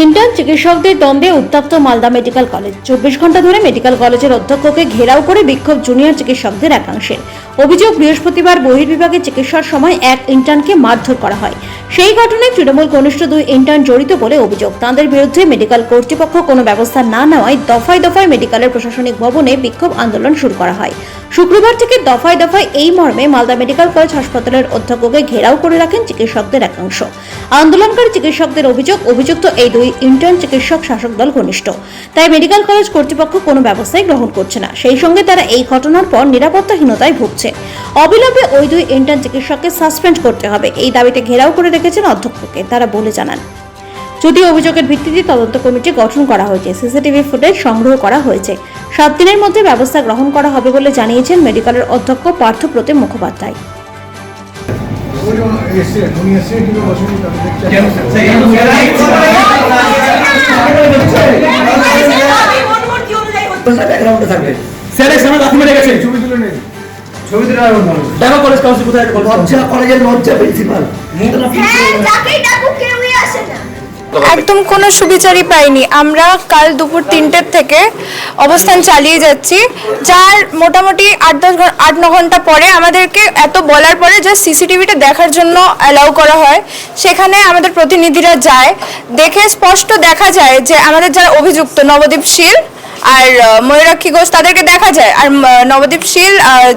Intern চিকিৎসকদের দ্বন্দ্বে উত্তপ্ত মালদা মেডিকেল কলেজ। চব্বিশ ঘণ্টা ধরে মেডিকেল কলেজের অধ্যক্ষকে ঘেরাও করে বিক্ষোভ জুনিয়র চিকিৎসকদের একাংশের। অভিযোগ, বৃহস্পতিবার বহির্বিভাগে চিকিৎসার সময় এক ইন্টার্নকে মারধর করা হয়। সেই ঘটনায় তৃণমূল কনিষ্ঠ দুই ইন্টার্ন জড়িত বলে অভিযোগ। তাঁদের বিরুদ্ধে মেডিকেল কর্তৃপক্ষ কোনো ব্যবস্থা না নেওয়ায় দফায় দফায় মেডিকেলের প্রশাসনিক ভবনে বিক্ষোভ আন্দোলন শুরু করা হয়। শুক্রবার থেকে দফায় দফায় এই মর্মে মালদা মেডিকেল কলেজ হাসপাতালের অধ্যক্ষকে ঘেরাও করে রাখেন চিকিৎসকদের একাংশ। আন্দোলনকারী চিকিৎসকদের অভিযোগ, অভিযুক্ত এই দুই ইন্টার্ন চিকিৎসক শাসক দল ঘনিষ্ঠ। তাই মেডিকেল কলেজ কর্তৃপক্ষ কোনো ব্যবস্থাই গ্রহণ করছে না। সেই সঙ্গে তারা এই ঘটনার পর নিরাপত্তাহীনতায় ভুগছে। অবিলম্বে ওই দুই ইন্টার্ন চিকিৎসককে সাসপেন্ড করতে হবে। এই দাবিতে ঘেরাও করে রেখেছেন অধ্যক্ষকে। তারা বলে জানান। যদিও অভিযোগের ভিত্তিতে তদন্ত কমিটি গঠন করা হয়েছে সিসিটিভি ফুটেজ সংগ্রহ করা হয়েছে। সাত দিনের মধ্যে ব্যবস্থা গ্রহণ করা হবে বলে জানিয়েছেন মেডিকেলের অধ্যক্ষ পার্থপ্রতিম মুখোপাধ্যায়। কলেজ কাউন্সিল কোথায় লজ্জা কলেজের লজ্জা প্রিন্সিপাল। একদম কোনো সুবিচারই পাইনি। আমরা কাল দুপুর তিনটের থেকে অবস্থান চালিয়ে যাচ্ছি। যার মোটামুটি আট দশ আট ন ঘণ্টা পরে আমাদেরকে এত বলার পরে যে সিসিটিভিটা দেখার জন্য অ্যালাউ করা হয়। সেখানে আমাদের প্রতিনিধিরা যায়। দেখে স্পষ্ট দেখা যায় যে আমাদের যারা অভিযুক্ত নবদ্বীপ শীল আর ময়ূরাক্ষী ঘোষ তাদেরকে দেখা যায়। আর নবদীপ শীল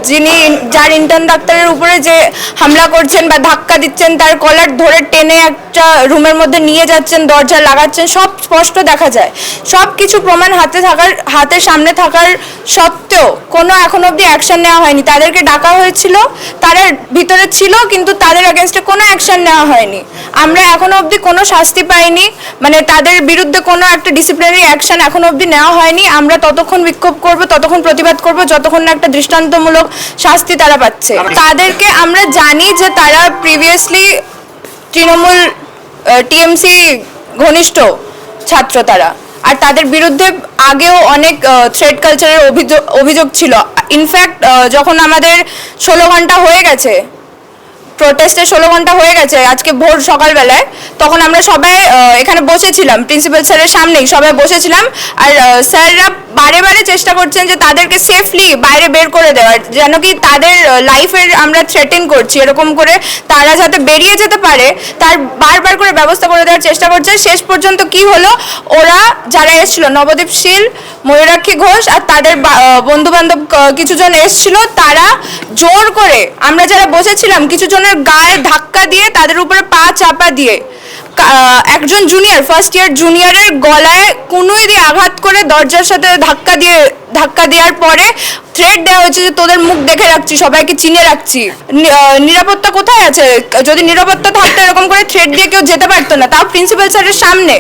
যিনি যার ইন্টার্ন ডাক্তারের উপরে যে হামলা করছেন বা ধাক্কা দিচ্ছেন, তার কলার ধরে টেনে একটা রুমের মধ্যে নিয়ে যাচ্ছেন, দরজা লাগাচ্ছেন, সব স্পষ্ট দেখা যায়। সব কিছু প্রমাণ হাতে থাকার হাতের সামনে থাকার সত্ত্বেও কোনো এখন অবধি অ্যাকশন নেওয়া হয়নি। তাদেরকে ডাকা হয়েছিল, তারা ভিতরে ছিল, কিন্তু তাদের অ্যাগেনস্টে কোনো অ্যাকশন নেওয়া হয়নি। আমরা এখনও অবধি কোনো শাস্তি পাইনি মানে তাদের বিরুদ্ধে কোনো একটা ডিসিপ্লিনারি অ্যাকশন এখনও অবধি নেওয়া হয়নি। আমরা ততক্ষণ বিক্ষোভ করব ততক্ষণ প্রতিবাদ করব যতক্ষণ না একটা দৃষ্টান্তমূলক শাস্তি তারা পাচ্ছে। তাদেরকে আমরা জানি যে তারা প্রিভিয়াসলি তৃণমূল টিএমসি ঘনিষ্ঠ ছাত্র তারা। আর তাদের বিরুদ্ধে আগেও অনেক থ্রেড কালচারের অভিযোগ অভিযোগ ছিল। ইনফ্যাক্ট যখন আমাদের ষোলো ঘণ্টা হয়ে গেছে প্রোটেস্টে ষোলো ঘণ্টা হয়ে গেছে, আজকে ভোর সকালবেলায়। তখন আমরা সবাই এখানে বসেছিলাম প্রিন্সিপাল স্যারের সামনেই সবাই বসেছিলাম। আর স্যাররা বারে বারে চেষ্টা করছেন যে তাদেরকে সেফলি বাইরে বের করে দেওয়ার, যেন কি তাদের লাইফের আমরা থ্রেটেন করছি, এরকম করে তারা যাতে বেরিয়ে যেতে পারে, তার বারবার করে ব্যবস্থা করে দেওয়ার চেষ্টা করছে। শেষ পর্যন্ত কি হলো? ওরা যারা এসছিল, নবদীপ শীল, ময়ূরাক্ষী ঘোষ আর তাদের বন্ধু বান্ধব কিছুজন এসেছিল, তারা জোর করে, আমরা যারা বসেছিলাম কিছু জনের গায়ে ধাক্কা দিয়ে তাদের উপরে পা চাপা দিয়ে একজন জুনিয়র ফার্স্ট ইয়ার জুনিয়রের গলায় কুনুই দিয়ে আঘাত করে দরজার সাথে ধাক্কা দিয়ে, ধাক্কা দেওয়ার পরে থ্রেড দেওয়া হয়েছে যে তোদের মুখ দেখে রাখছি, সবাইকে চিনে রাখছি। নিরাপত্তা কোথায় আছে? যদি নিরাপত্তা থাকতো এরকম করে থ্রেড দিয়ে কেউ যেতে পারতো না। তাও প্রিন্সিপাল স্যারের সামনে।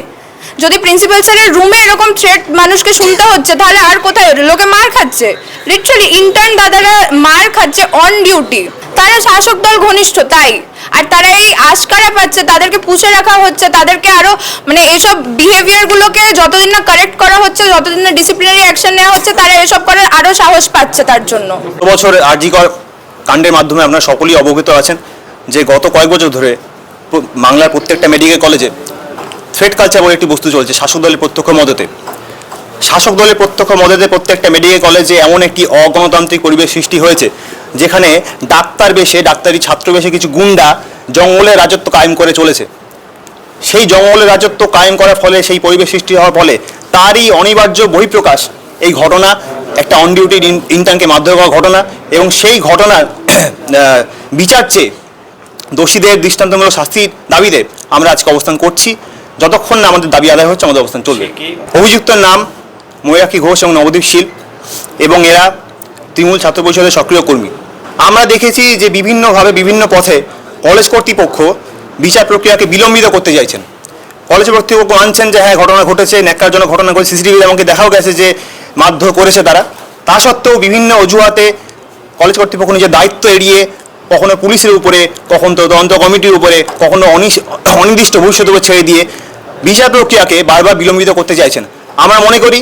যদি প্রিন্সিপাল স্যারের রুমে এরকম থ্রেট মানুষকে শুনতে হচ্ছে, তাহলে আর কোথায়? লোকে মার খাচ্ছে। লিটারালি ইন্টার্ন দাদারা মার খাচ্ছে অন ডিউটি তারা শাসক দল ঘনিষ্ঠ, তাই। আর তারা এই আশকারা পাচ্ছে, তাদেরকে পুষে রাখা হচ্ছে, তাদেরকে আরও মানে এইসব বিহেভিয়ার গুলোকে যতদিন না কারেক্ট করা হচ্ছে, যতদিন না ডিসিপ্লিনারি অ্যাকশন নেওয়া হচ্ছে, তারা এসব করার আরও সাহস পাচ্ছে তার জন্য। বছর আরজিকর কাণ্ডের মাধ্যমে আপনারা সকলেই অবগত আছেন যে গত কয়েক বছর ধরে বাংলার প্রত্যেকটা মেডিকেল কলেজে থ্রেড কালচার বলে একটি বস্তু চলছে, শাসক দলের প্রত্যক্ষ মদতে। শাসক দলের প্রত্যক্ষ মদতে প্রত্যেকটা মেডিকেল কলেজে এমন একটি অগণতান্ত্রিক পরিবেশ সৃষ্টি হয়েছে যেখানে ডাক্তার বেশে ডাক্তারি ছাত্র বেশে কিছু গুন্ডা জঙ্গলের রাজত্ব কায়েম করে চলেছে। সেই জঙ্গলের রাজত্ব কায়েম করার ফলে সেই পরিবেশ সৃষ্টি হওয়ার ফলে তারই অনিবার্য বহিঃপ্রকাশ এই ঘটনা একটা অন ডিউটি ইন্টার্নকে মারধর করা ঘটনা এবং সেই ঘটনার বিচার চেয়ে দোষীদের দৃষ্টান্তমূলক শাস্তির দাবিতে আমরা আজকে অবস্থান করছি। যতক্ষণ না আমাদের দাবি আদায় হচ্ছে আমাদের অবস্থান চলবে। অভিযুক্তের নাম ময়ূরাক্ষী ঘোষ এবং নবদীপ শীল এবং এরা তৃণমূল ছাত্র পরিষদের সক্রিয় কর্মী। আমরা দেখেছি যে বিভিন্নভাবে বিভিন্ন পথে কলেজ কর্তৃপক্ষ বিচার প্রক্রিয়াকে বিলম্বিত করতে চাইছেন। কলেজ কর্তৃপক্ষ মানছেন যে হ্যাঁ ঘটনা ঘটেছে, ন্যাক্কারজনক ঘটনা করে সিসিটিভি আমাকে দেখাও গেছে যে মারধর করেছে তারা। তা সত্ত্বেও বিভিন্ন অজুহাতে কলেজ কর্তৃপক্ষ নিজের দায়িত্ব এড়িয়ে কখনো পুলিশের উপরে, কখনো তদন্ত কমিটির উপরে, কখনো অনির্দিষ্ট ভবিষ্যতের উপর ছেড়ে দিয়ে বিচার প্রক্রিয়াকে বারবার বিলম্বিত করতে চাইছেন। আমরা মনে করি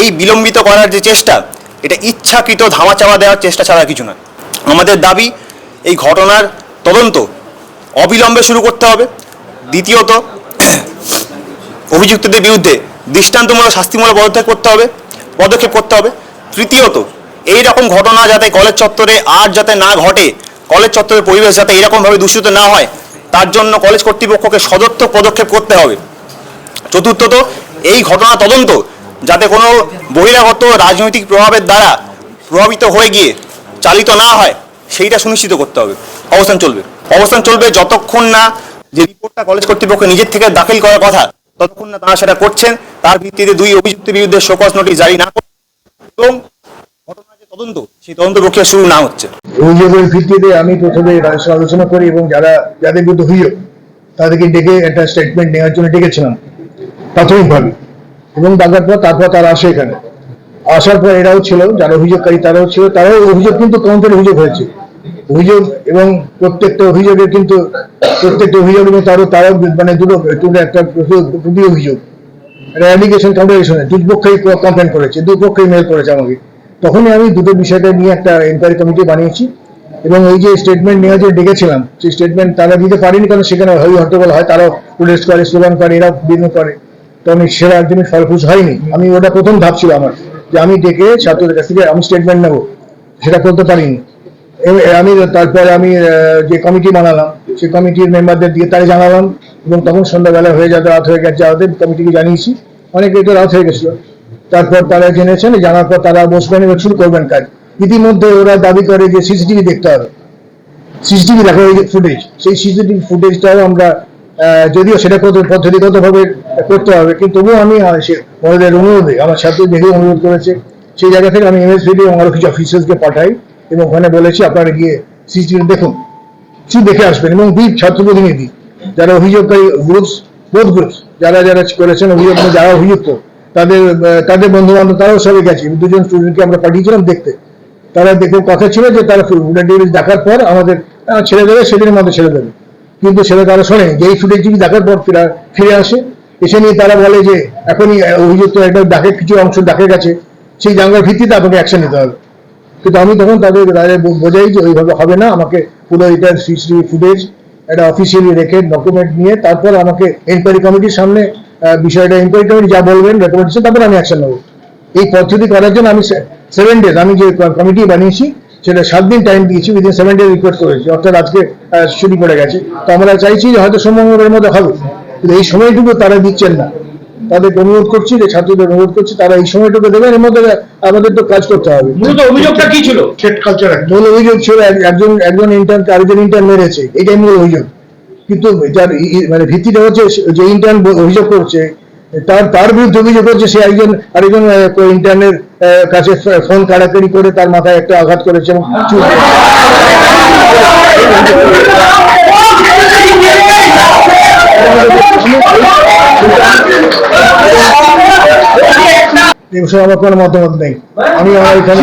এই বিলম্বিত করার যে চেষ্টা, এটা ইচ্ছাকৃত ধামাচাপা দেওয়ার চেষ্টা ছাড়া কিছু নয়। আমাদের দাবি, এই ঘটনার তদন্ত অবিলম্বে শুরু করতে হবে। দ্বিতীয়ত, অভিযুক্তদের বিরুদ্ধে দৃষ্টান্তমূলক শাস্তিমূলক পদক্ষেপ করতে হবে, পদক্ষেপ করতে হবে। তৃতীয়ত এই রকম ঘটনা যাতে কলেজ চত্বরে আর যাতে না ঘটে, কলেজ চত্বরের পরিবেশ যাতে এরকমভাবে দূষিত না হয়, তার জন্য কলেজ কর্তৃপক্ষকে সদর্থক পদক্ষেপ করতে হবে। চতুর্থত, এই ঘটনা তদন্ত যাতে কোনো বহিরাগত রাজনৈতিক প্রভাবের দ্বারা প্রভাবিত হয়ে গিয়ে চালিত না হয়, সেইটা সুনিশ্চিত করতে হবে। অবস্থান চলবে। অবস্থান চলবে যতক্ষণ না যে রিপোর্টটা কলেজ কর্তৃপক্ষ নিজের থেকে দাখিল করার কথা, ততক্ষণ না তারা সেটা করছেন। তার ভিত্তিতে দুই অভিযুক্তের বিরুদ্ধে শোকজ নোটিশ জারি না এবং তদন্ত, সেই তদন্ত প্রক্রিয়া শুরু না হচ্ছে। আমি প্রথমে আলোচনা করি এবং যারা, যাদের বিরুদ্ধে তাদেরকে ডেকে একটা স্টেটমেন্ট নেওয়ার জন্য ডেকেছিলাম, প্রাথমিকভাবে। এবং ডাকার পর তারপর তারা আসে এখানে। আসার পর এরাও ছিল, যারা অভিযোগকারী তারাও ছিল, তারাও অভিযোগ কিন্তু কাউন্টার অভিযোগ হয়েছে। অভিযোগ এবং প্রত্যেকটা অভিযোগের কিন্তু প্রত্যেকটা অভিযোগ এবং তারও তারাও মানে দুটো দুটো একটা দুটি অভিযোগ। অ্যাপ্লিকেশন কাউন্টারেশনে দুপক্ষেই কমপ্লেন করেছে, দুপক্ষেই মেল করেছে আমাকে। তখনই আমি দুটো বিষয়টা নিয়ে একটা এনকোয়ারি কমিটি বানিয়েছি এবং এই যে স্টেটমেন্ট নেওয়ার যে ডেকেছিলাম, সেই স্টেটমেন্ট তারা দিতে পারেনি কারণ সেখানে হই হট্টগোল হয় তারাও প্রোটেস্ট করে স্লোগান করে এরা বিভিন্ন করে। আমি সেরা একদিনই ফলপ্রস হয়নি। আমি ওটা প্রথম ধাপ ছিল আমার যে আমি ডেকে ছাত্রদের কাছ থেকে আমি স্টেটমেন্ট নেব। সেটা করতে পারিনি। আমি তারপরে আমি যে কমিটি বানালাম, সেই কমিটির মেম্বারদের দিয়ে তারা জানালাম এবং তখন সন্ধ্যাবেলা হয়ে যাতে রাত হয়ে গেছে আমাদের কমিটিকে জানিয়েছি। অনেকে তো রাত হয়ে গেছিল। তারপর তারা জেনেছেন, জানার পর তারা বসবেন এবং শুরু করবেন কাজ। ইতিমধ্যে ওরা দাবি করে যে সিসিটিভি দেখতে হবে। সিসিটিভি দেখা ওই ফুটেজ সেই সিসিটিভি ফুটেজটাও আমরা যদিও সেটা কত পদ্ধতিগতভাবে করতে হবে কিন্তু তবুও আমি আহ, সে- ওদের অনুরোধে আমার ছাত্র দেখে অনুরোধ করেছে সেই জায়গা থেকে আমি এমএসভিডি এবং আরও কিছু অফিসার্সকে পাঠাই এবং ওখানে বলেছি আপনারা গিয়ে সিসিটিভি দেখুন। কিছু দেখে আসবেন এবং দুই ছাত্র প্রতিনিধি যারা অভিযোগকারী গ্রুপস বোধ গ্রুপস যারা যারা করেছেন অভিযোগ এবং যারা অভিযুক্ত তাদের তাদের বন্ধু বান্ধব তারাও সবাই গেছে। দুজন স্টুডেন্টকে আমরা পাঠিয়েছিলাম দেখতে। তারা দেখে কথা ছিল যে তারা দেখার পর আমাদের ছেড়ে দেবে সেদিনের মধ্যে ছেড়ে দেবে। কিন্তু সেটা তারা শোনে যে এই ফুটেজ টিভি দেখার পর ফিরা, ফিরে আসে, এসে নিয়ে তারা বলে যে এখনই অভিযুক্ত একটা ডাকে কিছু অংশ ডাকে গেছে, সেই জায়গার ভিত্তিতে আপনাকে অ্যাকশন নিতে হবে। কিন্তু আমি তখন তাদের তাদের বোঝাই যে ওইভাবে হবে না, আমাকে পুরো এটার সিসিটিভি ফুটেজ একটা অফিসিয়ালি রেখে ডকুমেন্ট নিয়ে তারপর আমাকে এনকোয়ারি কমিটির সামনে বিষয়টা এনকোয়ারি কমিটি যা বলবেন রেকমেন্ডেশন তারপর আমি অ্যাকশন নেব। এই পদ্ধতি করার জন্য আমি সেভেন ডেজ আমি যে কমিটি বানিয়েছি সেটা সাত দিন টাইম দিয়েছি উইদিন সেভেন ডেজ রিপোর্ট করেছি। অর্থাৎ আজকে ছুটি পড়ে গেছে। তো আমরা চাইছি যে হয়তো সোমবারের মধ্যে হবে কিন্তু এই সময়টুকু তারা দিচ্ছেন না। তাদেরকে অনুরোধ করছি যে ছাত্রদের অনুরোধ করছি তারা এই সময়টুকু দেবেন। এর মধ্যে আমাদের তো কাজ করতে হবে। মূলত অভিযোগটা কি ছিল? স্টেট কালচার মূল অভিযোগ ছিল একজন একজন ইন্টার্ন আরেকজন ইন্টার্ন মেরেছে। এটাই মূল অভিযোগ। কিন্তু যার মানে ভিত্তিটা হচ্ছে যে ইন্টার্ন অভিযোগ করছে তার তার বিরুদ্ধে অভিযোগ করছে, সে একজন, আরেকজন ইন্টার্নের কাছে ফোন কাড়াকাড়ি করে তার মাথায় একটা আঘাত করেছে এবং এই বিষয়ে আমার কোনো মতামত নেই। আমি আমার এখানে